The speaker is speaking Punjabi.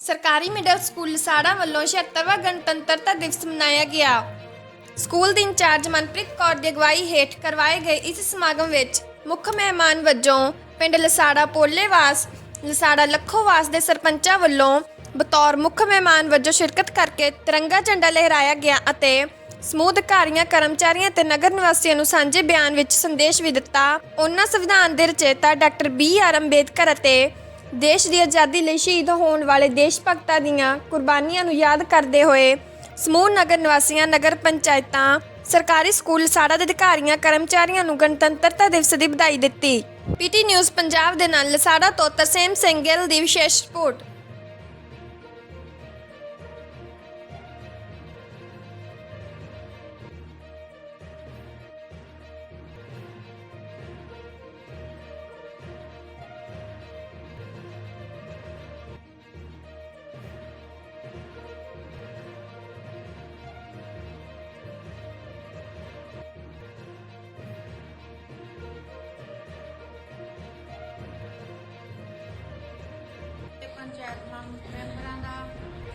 ਸਰਕਾਰੀ ਮਿਡਲ ਸਕੂਲ ਲਸਾੜਾ ਵੱਲੋਂ 76ਵਾਂ ਗਣਤੰਤਰਤਾ ਦਿਵਸ ਮਨਾਇਆ ਗਿਆ। ਸਕੂਲ ਦੀ ਇੰਚਾਰਜ ਮਨਪ੍ਰੀਤ ਕੌਰ ਦੀ ਅਗਵਾਈ ਹੇਠ ਕਰਵਾਏ ਗਏ ਇਸ ਸਮਾਗਮ ਵਿੱਚ ਮੁੱਖ ਮਹਿਮਾਨ ਵਜੋਂ ਪਿੰਡ ਲਸਾੜਾ ਪੋਲੇਵਾਸ, ਲਸਾੜਾ ਲੱਖੋਵਾਸ ਦੇ ਸਰਪੰਚਾਂ ਵੱਲੋਂ ਬਤੌਰ ਮੁੱਖ ਮਹਿਮਾਨ ਵਜੋਂ ਸ਼ਿਰਕਤ ਕਰਕੇ ਤਿਰੰਗਾ ਝੰਡਾ ਲਹਿਰਾਇਆ ਗਿਆ ਅਤੇ ਸਮੂਹ ਅਧਿਕਾਰੀਆਂ, ਕਰਮਚਾਰੀਆਂ ਤੇ ਨਗਰ ਨਿਵਾਸੀਆਂ ਨੂੰ ਸਾਂਝੇ ਬਿਆਨ ਵਿੱਚ ਸੰਦੇਸ਼ ਵੀ ਦਿੱਤਾ। ਉਹਨਾਂ ਸੰਵਿਧਾਨ ਦੇ ਰਚੇਤਾ ਡਾਕਟਰ ਬੀ ਆਰ ਅੰਬੇਦਕਰ ਅਤੇ ਦੇਸ਼ ਦੀ ਆਜ਼ਾਦੀ ਲਈ ਸ਼ਹੀਦ ਹੋਣ ਵਾਲੇ ਦੇਸ਼ ਭਗਤਾਂ ਦੀਆਂ ਕੁਰਬਾਨੀਆਂ ਨੂੰ ਯਾਦ ਕਰਦੇ ਹੋਏ ਸਮੂਹ ਨਗਰ ਨਿਵਾਸੀਆਂ, ਨਗਰ ਪੰਚਾਇਤਾਂ, ਸਰਕਾਰੀ ਸਕੂਲ ਸਾੜਾ ਦੇ ਅਧਿਕਾਰੀਆਂ, ਕਰਮਚਾਰੀਆਂ ਨੂੰ ਗਣਤੰਤਰਤਾ ਦਿਵਸ ਦੀ ਵਧਾਈ ਦਿੱਤੀ। ਪੀਟੀ ਨਿਊਜ਼ ਪੰਜਾਬ ਦੇ ਨਾਲ ਲਸਾੜਾ ਤੋਂ ਤਰਸੇਮ ਸਿੰਘ ਗਿੱਲ ਦੀ ਵਿਸ਼ੇਸ਼ ਰਿਪੋਰਟ। ਪੰਚਾਇਤ ਮੈਂਬਰਾਂ ਦਾ